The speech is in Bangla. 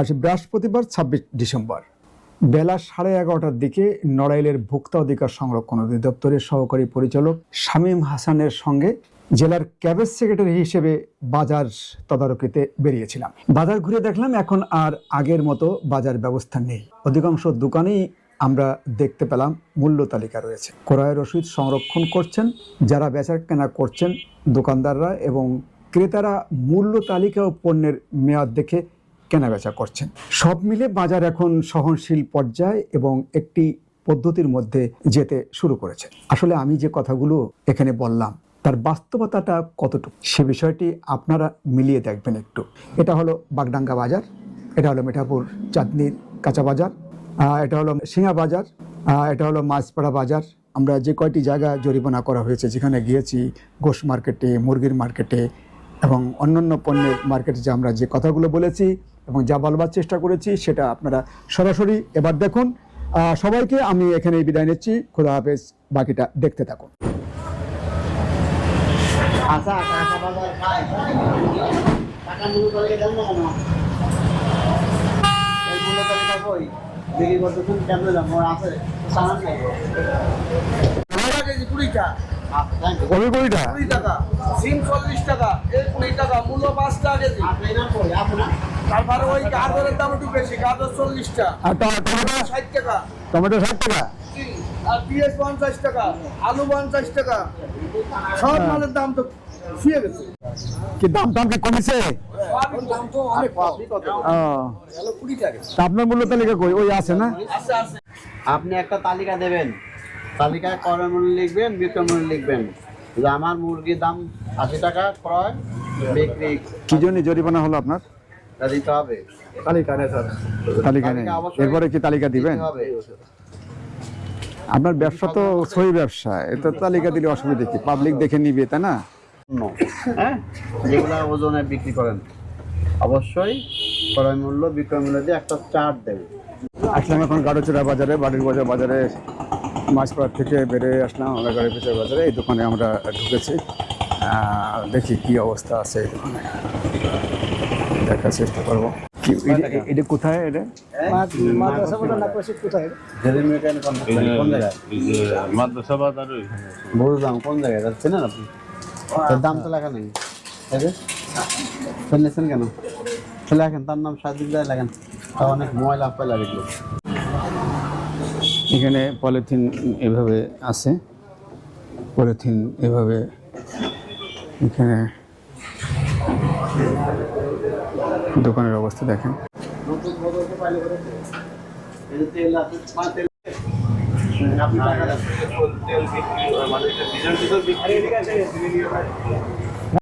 আজ বৃহস্পতিবার ছাব্বিশ ডিসেম্বর। বেলা সাড়ে এগারোটার দিকে নড়াইলের ভোক্তা অধিকার সংরক্ষণ অধিদপ্তরের সহকারী পরিচালক শামীম হাসানের সঙ্গে জেলার ক্যাবেজ সেক্রেটারি হিসেবে বাজার তদারকিতে বেরিয়েছিলাম। বাজার ঘুরে দেখলাম এখন আর আগের মতো বাজার ব্যবস্থা নেই। অধিকাংশ দোকানেই আমরা দেখতে পেলাম মূল্য তালিকা রয়েছে। ক্রয় রসিদ সংরক্ষণ করছেন, যারা বেচা কেনা করছেন দোকানদাররা এবং ক্রেতারা মূল্য তালিকা ও পণ্যের মেয়াদ দেখে কেনাবেচা করছেন। সব মিলে বাজার এখন সহনশীল পর্যায়ে এবং একটি পদ্ধতির মধ্যে যেতে শুরু করেছে। আসলে আমি যে কথাগুলো এখানে বললাম, তার বাস্তবতাটা কতটুকু? সে বিষয়টি আপনারা মিলিয়ে দেখবেন একটু। এটা হলো বাগডাঙ্গা বাজার, এটা হলো মিঠাপুর চাঁদনির কাঁচা বাজার এটা হলো সিঙ্গা বাজার এটা হলো মাছপাড়া বাজার। আমরা যে কয়টি জায়গা জরিমানা করা হয়েছে, যেখানে গিয়েছি, গোশ মার্কেটে, মুরগির মার্কেটে এবং অন্যান্য পণ্যের মার্কেটে যে আমরা যে কথাগুলো বলেছি এবং যা বলবার চেষ্টা করেছি সেটা আপনারা সরাসরি এবার দেখুন। সবাইকে আমি এখানে বিদায় নিচ্ছি। খোদা হাফেজ। বাকিটা দেখতে থাকুন। বাজার টাকা তালিকা দেন না এই করতেছেন কেমন দাম আছে সামান কেজি কুড়িটা। থ্যাংক ইউ কবি কুড়ি টাকা। সিম চল্লিশ টাকা। এই কুড়ি টাকা মূল্য পাঁচ টাকা কেজি। আপনি না কই আছে না তারপরে ওই গাজরের দাম একটু বেশি গাজর চল্লিশটা আর টমেটো? ষাট টাকা। টমেটো ষাট টাকা? আর পিঁয়াজ পঞ্চাশ টাকা আলু পঞ্চাশ টাকা। সব মালের দাম তো শুয়ে গেছে। কি দাম দাম কি কমেছে? আপনার মূল্য তালিকা কই? ওই আছে না? আপনি একটা তালিকা দেবেন। তালিকায় ক্রয় মূল্য লিখবেন বিক্রয় মূল্য লিখবেন। যে আমার মুরগির দাম আশি টাকা ক্রয় বিক্রি কি জন্য জরিমানা হলো আপনার? দিতে হবে। তালিকা নেই তালিকা নেই। এরপরে কি তালিকা দিবেন? আপনার ব্যবসা তো সহি ব্যবসা এটা তালিকা দিলে অসুবিধা কি? পাবলিক দেখে নিবে তাই না? হ্যাঁ? যেগুলো ওজনে বিক্রি করেন। অবশ্যই ক্রয় মূল্য বিক্রয় মূল্য দিয়ে একটা চার্ট দেবে। আসলাম এখন গাড়োচড়া বাজারে বাড়ির বাজার বাজারে মাছপাড় থেকে বেরিয়ে আসলাম আমরা গাড়ি পেঁচা বাজারে এই দোকানে আমরা ঢুকেছি। আহ, দেখি কি অবস্থা আছে এই দোকানে। দেখার চেষ্টা করব। এটা- এটা কোথায় এটা? বুঝলাম কোন জায়গায়? যাচ্ছে না আপনি? তার দাম তো লেখা নেই। ফেলেছেন কেন? তো লেখেন তার নাম সাজিদ দেয় লেখেন। তা অনেক ময়লা ফেলা দেখল। এখানে পলিথিন এভাবে আছে। পলিথিন এভাবে এখানে দোকানের অবস্থা দেখেন। তেল বিক্রি মানে ডিজেল টিজেল বিক্রি